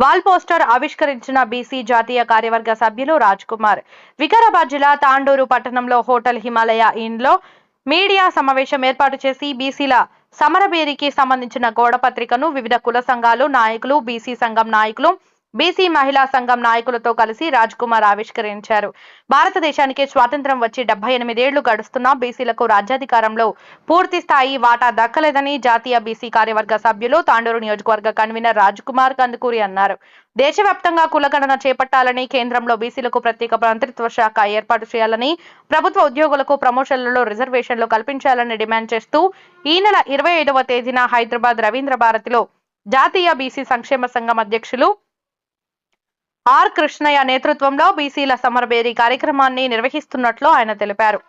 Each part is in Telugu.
వాల్ పోస్టర్ ఆవిష్కరించిన బీసీ జాతీయ కార్యవర్గ సభ్యులు రాజ్ కుమార్ వికారాబాద్ జిల్లా తాండూరు పట్టణంలో హోటల్ హిమాలయ ఇన్లో మీడియా సమావేశం ఏర్పాటు చేసి బీసీల సమరబేరికి సంబంధించిన గోడ పత్రికను వివిధ కుల సంఘాలు నాయకులు బీసీ సంఘం నాయకులు బీసీ మహిళా సంఘం నాయకులతో కలిసి రాజ్ కుమార్ ఆవిష్కరించారు. భారతదేశానికి స్వాతంత్ర్యం వచ్చి డెబ్బై ఎనిమిదేళ్ళు గడుస్తున్నా బీసీలకు రాజ్యాధికారంలో పూర్తి స్థాయి వాటా దక్కలేదని జాతీయ బీసీ కార్యవర్గ సభ్యులు తాండూరు నియోజకవర్గ కన్వీనర్ రాజ్ కుమార్ కందుకూరి అన్నారు. దేశవ్యాప్తంగా కులగణన చేపట్టాలని కేంద్రంలో బీసీలకు ప్రత్యేక మంత్రిత్వ శాఖ ఏర్పాటు చేయాలని ప్రభుత్వ ఉద్యోగులకు ప్రమోషన్లలో రిజర్వేషన్లు కల్పించాలని డిమాండ్ చేస్తూ ఈ నెల ఇరవై ఐదవ తేదీన హైదరాబాద్ రవీంద్ర భారతిలో జాతీయ బీసీ సంక్షేమ సంఘం అధ్యక్షులు ఆర్ కృష్ణయ్య నేతృత్వంలో బీసీల సమరబేరి కార్యక్రమాన్ని నిర్వహిస్తున్నట్లు ఆయన తెలిపారు.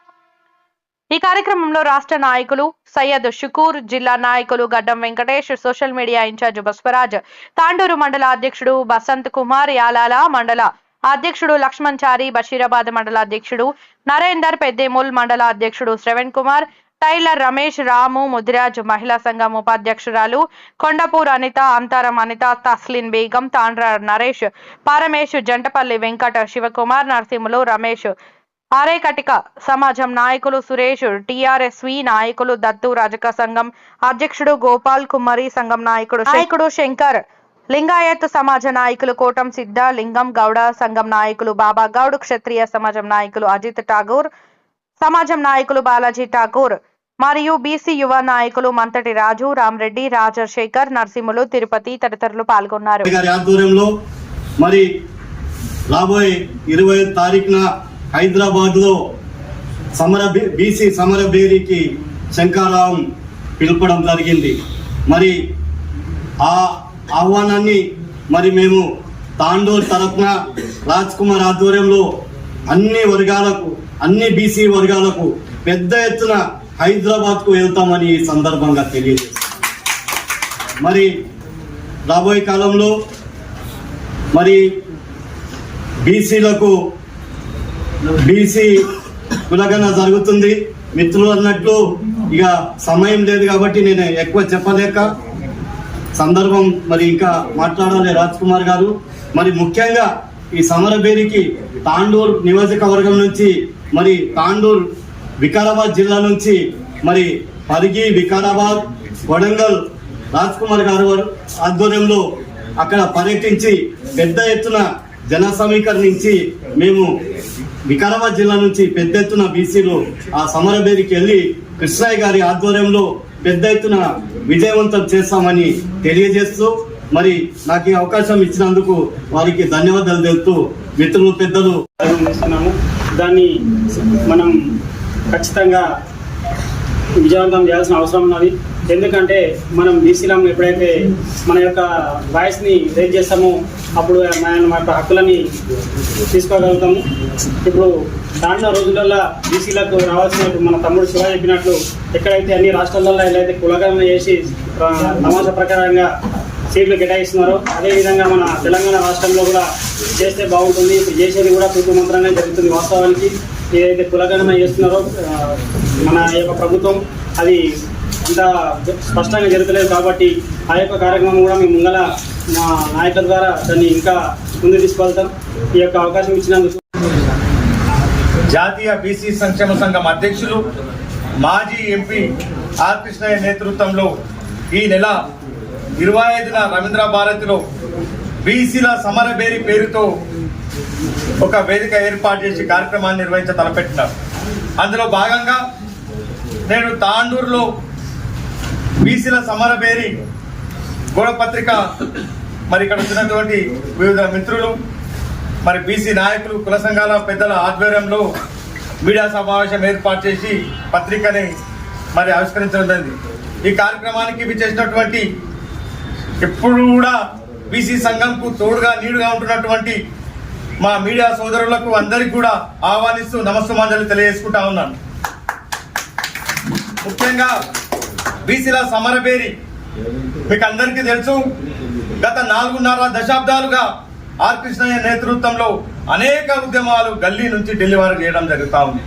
ఈ కార్యక్రమంలో రాష్ట్ర నాయకులు సయ్యద్ షుకూర్ జిల్లా నాయకులు Gaddam Venkatesh social media in charge Basavaraj Tandur మండల అధ్యక్షుడు బసంత్ కుమార్ యాలాల మండల అధ్యక్షుడు లక్ష్మణ్ చారి బషీరాబాద్ మండల అధ్యక్షుడు నరేందర్ పెద్దేముల్ మండల అధ్యక్షుడు శ్రవణ్ కుమార్ టైలర్ రమేష్ రాము ముదిరాజ్ మహిళా సంఘం ఉపాధ్యక్షురాలు కొండపూర్ అనిత అంతారం అనిత తస్లిన్ బేగం తాండ్ర నరేష్ పారమేష్ జంటపల్లి వెంకట శివకుమార్ నరసింహులు రమేష్ ఆరేకటిక సమాజం నాయకులు సురేష్ టిఆర్ఎస్వి నాయకులు దత్తు రజక సంఘం అధ్యక్షుడు గోపాల్ కుమారి సంఘం నాయకుడు నాయకుడు శంకర్. లింగాయత్ సమాజ నాయకులు కోటం సిద్ధ లింగం గౌడ సంఘం నాయకులు బాబా గౌడ్ క్షత్రియ సమాజం నాయకులు అజిత్ ఠాగూర్ సమాజం నాయకులు బాలాజీ ఠాకూర్ మరియు బీసీ యువ నాయకులు మంతటి రాజు రామరెడ్డి రాజశేఖర్ నరసింహులు తిరుపతి తదితరులు పాల్గొన్నారు. ఆధ్వర్యంలో మరి రాబోయే ఇరవై తారీఖున హైదరాబాద్లో సమర బీసీ సమర బేరీకి శంకారావం పిలపడం జరిగింది. మరి ఆ ఆహ్వానాన్ని మరి మేము తాండూర్ తరఫున రాజ్ కుమార్ ఆధ్వర్యంలో అన్ని వర్గాలకు అన్ని బీసీ వర్గాలకు పెద్ద ఎత్తున హైదరాబాద్కు వెళ్తామని ఈ సందర్భంగా తెలియజేస్తాం మరి రాబోయే కాలంలో మరి బీసీలకు బీసీ కులగన జరుగుతుంది. మిత్రులు అన్నట్లు ఇక సమయం లేదు కాబట్టి నేను ఎక్కువ చెప్పలేక సందర్భం మరి ఇంకా మాట్లాడాలి రాజ్ కుమార్ గారు. మరి ముఖ్యంగా ఈ సమరబేరికి తాండూర్ నియోజకవర్గం నుంచి మరి తాండూర్ వికారాబాద్ జిల్లా నుంచి మరి పరిగి వికారాబాద్ వడంగల్ రాజ్ కుమార్ గారు ఆధ్వర్యంలో అక్కడ పర్యటించి పెద్ద ఎత్తున జన సమీకరించి మేము వికారాబాద్ జిల్లా నుంచి పెద్ద ఎత్తున బీసీలు ఆ సమరబేరికి వెళ్ళి కృష్ణయ్య గారి ఆధ్వర్యంలో పెద్ద ఎత్తున విజయవంతం చేస్తామని తెలియజేస్తూ మరి నాకు ఈ అవకాశం ఇచ్చినందుకు వారికి ధన్యవాదాలు తెలుపుతూ మిత్రులు పెద్దలు దాన్ని మనం ఖచ్చితంగా విజయవంతం చేయాల్సిన అవసరం ఉన్నది. ఎందుకంటే మనం బీసీలం ఎప్పుడైతే మన యొక్క వాయిస్ని రేజ్ చేస్తామో అప్పుడు మన యొక్క హక్కులని తీసుకోగలుగుతాము. ఇప్పుడు రానున్న రోజులలో బీసీలకు రావాల్సినట్టు మన తమ్ముడు శివ చెప్పినట్లు ఎక్కడైతే అన్ని రాష్ట్రాలలో ఎలా అయితే కులగణన చేసి సమాజ ప్రకారంగా సీట్లు కేటాయిస్తున్నారో అదేవిధంగా మన తెలంగాణ రాష్ట్రంలో కూడా చేస్తే బాగుంటుంది. ఇప్పుడు చేసేది కూడా తూతు మంత్రంగా జరుగుతుంది వాస్తవానికి. ఏదైతే కులగణన చేస్తున్నారో మన యొక్క ప్రభుత్వం అది అంత స్పష్టంగా జరుగుతలేదు కాబట్టి ఆ యొక్క కార్యక్రమం కూడా మేము ముందల మా నాయకుల ద్వారా దాన్ని ఇంకా ముందు తీసుకెళ్తాం ఈ యొక్క అవకాశం ఇచ్చినందుకు జాతీయ బీసీ సంక్షేమ సంఘం అధ్యక్షులు మాజీ ఎంపీ ఆర్ కృష్ణయ్య నేతృత్వంలో ఈ నెల ఇరవై ఐదున రవీంద్ర భారతిలో బీసీల సమరబేరి పేరుతో ఒక వేదిక ఏర్పాటు చేసి కార్యక్రమాన్ని నిర్వహించ తలపెట్టినారు. అందులో భాగంగా నేను తాండూరులో బీసీల సమరబేరి గోడపత్రిక మరి ఇక్కడ వచ్చినటువంటి వివిధ మిత్రులు మరి బీసీ నాయకులు కుల సంఘాల పెద్దల ఆధ్వర్యంలో మీడియా సమావేశం ఏర్పాటు చేసి పత్రికని మరి ఆవిష్కరించడం జరిగింది. ఈ కార్యక్రమానికి విచ్చేసినటువంటి ఎప్పుడు కూడా బీసీ సంఘంకు తోడుగా నీడుగా ఉంటున్నటువంటి మా మీడియా సోదరులకు అందరికీ కూడా ఆహ్వానిస్తూ నమస్సుమాంజలి తెలియజేసుకుంటా ఉన్నాను. ముఖ్యంగా బీసీల సమరబేరి మీకు అందరికీ తెలుసు గత నాలుగున్నర దశాబ్దాలుగా ఆర్ కృష్ణయ్య నేతృత్వంలో అనేక ఉద్యమాలు గల్లీ నుంచి ఢిల్లీ వరకు చేయడం జరుగుతూ ఉంది.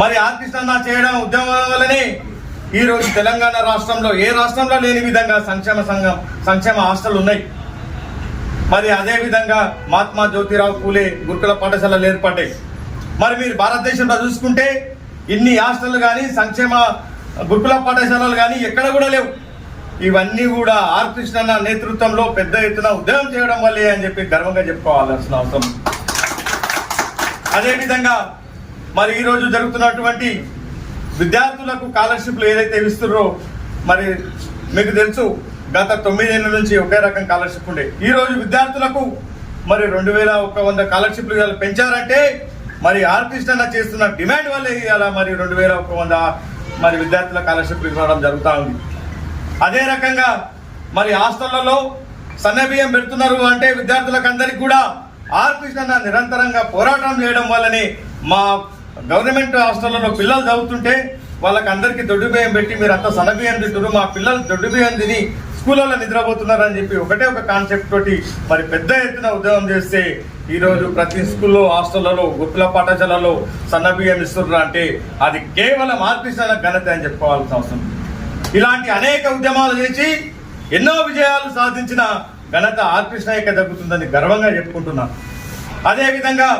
మరి ఆర్ కృష్ణన్న చేయడం ఉద్యమం వల్లనే ఈరోజు తెలంగాణ రాష్ట్రంలో ఏ రాష్ట్రంలో లేని విధంగా సంక్షేమ సంఘం సంక్షేమ హాస్టల్ ఉన్నాయి మరి అదే విధంగా మహాత్మా జ్యోతిరావు పూలే గురుకుల పాఠశాలలు ఏర్పడ్డాయి. మరి మీరు భారతదేశంలో చూసుకుంటే ఇన్ని హాస్టల్ కానీ సంక్షేమ గురుకుల పాఠశాలలు కానీ ఎక్కడ కూడా లేవు. ఇవన్నీ కూడా ఆర్ నేతృత్వంలో పెద్ద ఎత్తున ఉద్యోగం చేయడం వల్లే అని చెప్పి గర్వంగా చెప్పుకోవాల్సిన అవసరం. అదేవిధంగా మరి ఈరోజు జరుగుతున్నటువంటి విద్యార్థులకు స్కాలర్షిప్లు ఏదైతే ఇస్తున్నారో మరి మీకు తెలుసు గత తొమ్మిదేళ్ళ నుంచి ఒకే రకం స్కాలర్షిప్ ఉండే. ఈ రోజు విద్యార్థులకు మరి రెండు వేల ఒక వంద స్కాలర్షిప్లు ఇవాళ పెంచారంటే మరి ఆర్ చేస్తున్న డిమాండ్ వల్లే ఇవాళ మరి రెండు వేల ఒక వంద మరి విద్యార్థుల స్కాలర్షిప్లు ఇవ్వడం జరుగుతూ ఉంది. అదే రకంగా మరి హాస్టళ్ళలో సన్నబియ్యం పెడుతున్నారు అంటే విద్యార్థులకు అందరికి కూడా ఆర్ నిరంతరంగా పోరాటం చేయడం వల్లనే మా గవర్నమెంట్ హాస్టళ్ళలో పిల్లలు చదువుతుంటే వాళ్ళకి అందరికీ దొడ్డు బియ్యం పెట్టి మీరు అంత సన్నబియ్యం తింటారు మా పిల్లలు దొడ్డు బియ్యం తిని స్కూళ్ళలో నిద్రపోతున్నారని చెప్పి ఒకటే ఒక కాన్సెప్ట్ తోటి మరి పెద్ద ఎత్తున ఉద్యోగం చేస్తే ఈరోజు ప్రతి స్కూల్లో హాస్టళ్ళలో గుర్తుల పాఠశాలలో సన్నబియ్యం ఇస్తున్నారు అంటే అది కేవలం ఆర్పిస్తున్న ఘనత అని చెప్పుకోవాల్సిన అవసరం ఇలాంటి అనేక ఉద్యమాలు చేసి ఎన్నో విజయాలు సాధించిన ఘనత ఆర్ కృష్ణయ్యకి దక్కుతుందని గర్వంగా చెప్పుకుంటున్నాను. అదేవిధంగా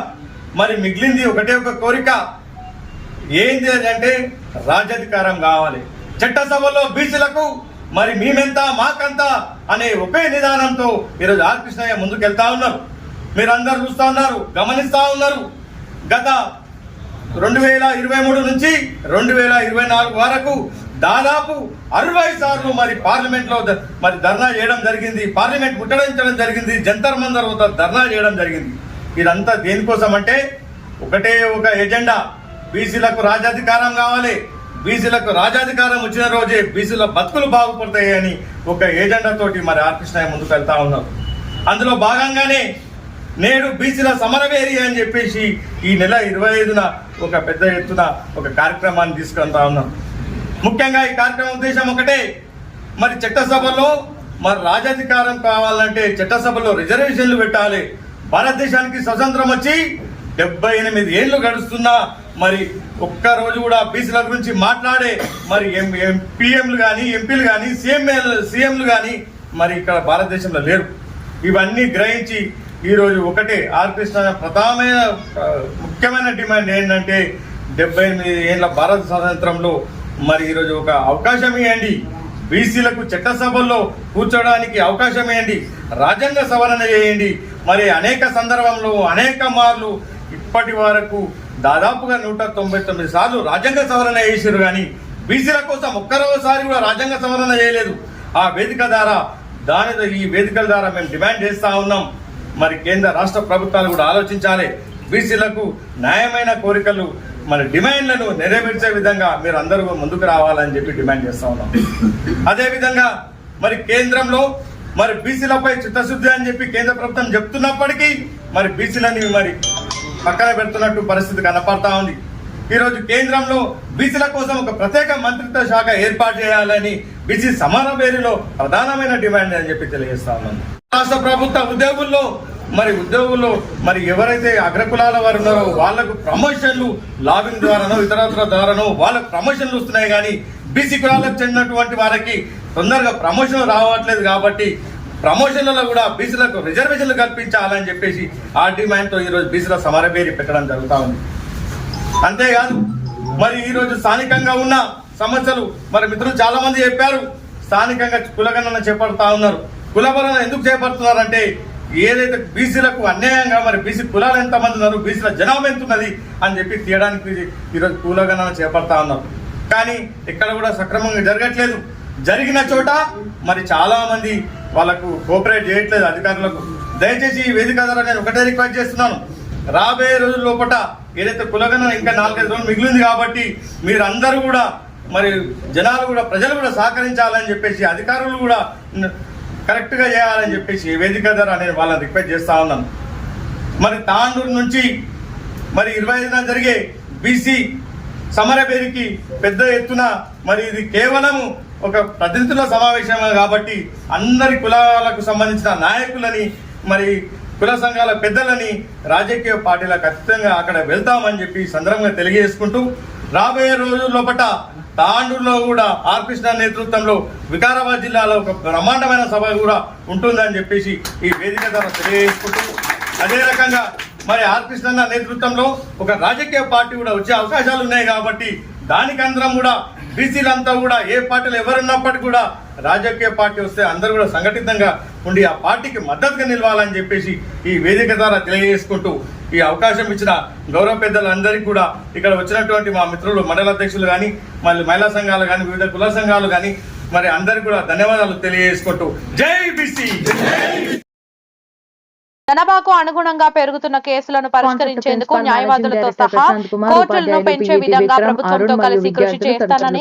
మరి మిగిలింది ఒకటే ఒక కోరిక ఏంది అంటే రాజ్యాధికారం కావాలి. చట్టసభలో బీసీలకు మరి మేమెంత మాకంత అనే ఒకే నిదానంతో ఈరోజు ఆర్ కృష్ణయ్య ముందుకెళ్తా ఉన్నారు. మీరందరూ చూస్తా ఉన్నారు గమనిస్తా ఉన్నారు. గత రెండు వేల ఇరవై మూడు నుంచి రెండు వేల ఇరవై నాలుగు వరకు దాదాపు అరవై సార్లు మరి పార్లమెంట్లో మరి ధర్నా చేయడం జరిగింది. పార్లమెంట్ ముట్టడించడం జరిగింది. జంతర్ మందర్ వద్ద ధర్నా చేయడం జరిగింది. ఇదంతా దేనికోసం అంటే ఒకటే ఒక ఎజెండా. బీసీలకు రాజ్యాధికారం కావాలి. బీసీలకు రాజాధికారం వచ్చిన రోజే బీసీల బతుకులు బాగుపడతాయని ఒక ఏజెండాతోటి మరి ఆర్ ముందుకు వెళ్తా ఉన్నారు. అందులో భాగంగానే నేడు బీసీల సమరవేరి అని చెప్పేసి ఈ నెల ఇరవై ఐదున ఒక పెద్ద ఎత్తున ఒక కార్యక్రమాన్ని తీసుకుంటా ఉన్నాం ముఖ్యంగా ఈ కార్యక్రమం ఉద్దేశం ఒకటే మరి చట్టసభలో మరి రాజాధికారం కావాలంటే చట్టసభలో రిజర్వేషన్లు పెట్టాలి. భారతదేశానికి స్వతంత్రం వచ్చి డెబ్బై ఎనిమిది ఏళ్ళు గడుస్తున్నా మరి ఒక్క రోజు కూడా బీసీల గురించి మాట్లాడే మరి పిఎంలు కానీ ఎంపీలు కానీ సీఎం సీఎంలు కానీ మరి ఇక్కడ భారతదేశంలో లేరు. ఇవన్నీ గ్రహించి ఈరోజు ఒకటే ఆర్పిస్తున్న ప్రధానమైన ముఖ్యమైన డిమాండ్ ఏంటంటే డెబ్బై ఎనిమిది ఏళ్ళ భారత స్వాతంత్రంలో మరి ఈరోజు ఒక అవకాశం ఇవ్వండి. బీసీలకు చట్టసభల్లో కూర్చోడానికి అవకాశం ఇవ్వండి. రాజ్యాంగ సవరణ చేయండి. మరి అనేక సందర్భంలో అనేక మార్లు ఇప్పటి వరకు దాదాపుగా నూట తొంభై తొమ్మిది సార్లు రాజ్యాంగ సవరణ చేసారు కానీ బీసీల కోసం ఒక్కరోసారి కూడా రాజ్యాంగ సవరణ చేయలేదు. ఆ వేదిక ద్వారా దాని ఈ వేదికల ద్వారా మేము డిమాండ్ చేస్తూ ఉన్నాం. మరి కేంద్ర రాష్ట్ర ప్రభుత్వాలు కూడా ఆలోచించాలి. బీసీలకు న్యాయమైన కోరికలు మరి డిమాండ్లను నెరవేర్చే విధంగా మీరు అందరూ ముందుకు రావాలని చెప్పి డిమాండ్ చేస్తూ ఉన్నాం. అదేవిధంగా మరి కేంద్రంలో మరి బీసీలపై చిత్తశుద్ధి అని చెప్పి కేంద్ర ప్రభుత్వం చెప్తున్నప్పటికీ మరి బీసీలని మరి పక్కన పెడుతున్నట్టు పరిస్థితి కనపడతా ఉంది. ఈరోజు కేంద్రంలో బీసీల కోసం ఒక ప్రత్యేక మంత్రిత్వ శాఖ ఏర్పాటు చేయాలని బీసీ సమాన పేరులో ప్రధానమైన డిమాండ్ అని చెప్పి తెలియజేస్తా ఉన్నాను రాష్ట్ర ప్రభుత్వ ఉద్యోగుల్లో మరి ఉద్యోగుల్లో మరి ఎవరైతే అగ్రకులాల వారు ఉన్నారో వాళ్ళకు ప్రమోషన్లు లాబింగ్ ద్వారానో ఇతరత్ర ద్వారానో వాళ్ళకు ప్రమోషన్లు వస్తున్నాయి కానీ బీసీ కులాలకు చెందినటువంటి వారికి తొందరగా ప్రమోషన్ రావట్లేదు కాబట్టి ప్రమోషన్లలో కూడా బీసీలకు రిజర్వేషన్లు కల్పించాలని చెప్పేసి ఆ డిమాండ్తో ఈరోజు బీసీల పేరు పెట్టడం జరుగుతూ ఉంది. అంతేకాదు మరి ఈరోజు స్థానికంగా ఉన్న సమస్యలు మరి మిత్రులు చాలామంది చెప్పారు స్థానికంగా కులగణన చేపడతా ఉన్నారు. కులగణన ఎందుకు చేపడుతున్నారంటే ఏదైతే బీసీలకు అన్యాయంగా మరి బీసీ కులాలు ఎంతమంది ఉన్నారు బీసీల జనాభా ఎంత ఉన్నది అని చెప్పి తీయడానికి ఈరోజు కులగణన చేపడతా ఉన్నారు. కానీ ఇక్కడ కూడా సక్రమంగా జరగట్లేదు. జరిగిన చోట మరి చాలామంది వాళ్ళకు కోఆపరేట్ చేయట్లేదు అధికారులకు. దయచేసి ఈ వేదిక ద్వారా నేను ఒకటే రిక్వెస్ట్ చేస్తున్నాను. రాబోయే రోజుల లోపల ఏదైతే కులగన ఇంకా నాలుగైదు రోజులు మిగిలింది కాబట్టి మీరందరూ కూడా మరి జనాలు కూడా ప్రజలు కూడా సహకరించాలని చెప్పేసి అధికారులు కూడా కరెక్ట్గా చేయాలని చెప్పేసి ఈ వేదిక ద్వారా నేను వాళ్ళని రిక్వెస్ట్ చేస్తా ఉన్నాను. మరి తాండూరు నుంచి మరి ఇరవై ఐదున జరిగే బీసీ సమరబేరికి పెద్ద ఎత్తున మరి ఇది కేవలం ఒక ప్రతినిధుల సమావేశం కాబట్టి అందరి కులాలకు సంబంధించిన నాయకులని మరి కుల సంఘాల పెద్దలని రాజకీయ పార్టీలకు ఖచ్చితంగా అక్కడ వెళ్తామని చెప్పి సందర్భంగా తెలియజేసుకుంటూ రాబోయే రోజుల లోపల తాండూరులో కూడా ఆర్ కృష్ణ నేతృత్వంలో వికారాబాద్ జిల్లాలో ఒక బ్రహ్మాండమైన సభ కూడా ఉంటుందని చెప్పేసి ఈ వేదిక ద్వారా తెలియజేసుకుంటూ అదే రకంగా మరి ఆర్ కృష్ణ నేతృత్వంలో ఒక రాజకీయ పార్టీ కూడా వచ్చే అవకాశాలు ఉన్నాయి కాబట్టి దానికి అందరం కూడా బీసీలంతా కూడా ఏ పార్టీలు ఎవరున్నప్పటికీ కూడా రాజకీయ పార్టీ వస్తే అందరూ కూడా సంఘటితంగా ఉండి ఆ పార్టీకి మద్దతుగా నిలవాలని చెప్పేసి ఈ వేదిక ద్వారా తెలియజేసుకుంటూ ఈ అవకాశం ఇచ్చిన గౌరవ పెద్దలందరికీ కూడా ఇక్కడ వచ్చినటువంటి మా మిత్రులు మండల అధ్యక్షులు కానీ మళ్ళీ మహిళా సంఘాలు కానీ వివిధ కుల సంఘాలు కానీ మరి అందరికీ కూడా ధన్యవాదాలు తెలియజేసుకుంటూ. జై బీసీ! జనాభాకు అనుగుణంగా పెరుగుతున్న కేసులను పరిష్కరించేందుకు న్యాయవాదులతో సహా కోర్టులను పెంచే విధంగా ప్రభుత్వంతో కలిసి కృషి చేస్తానని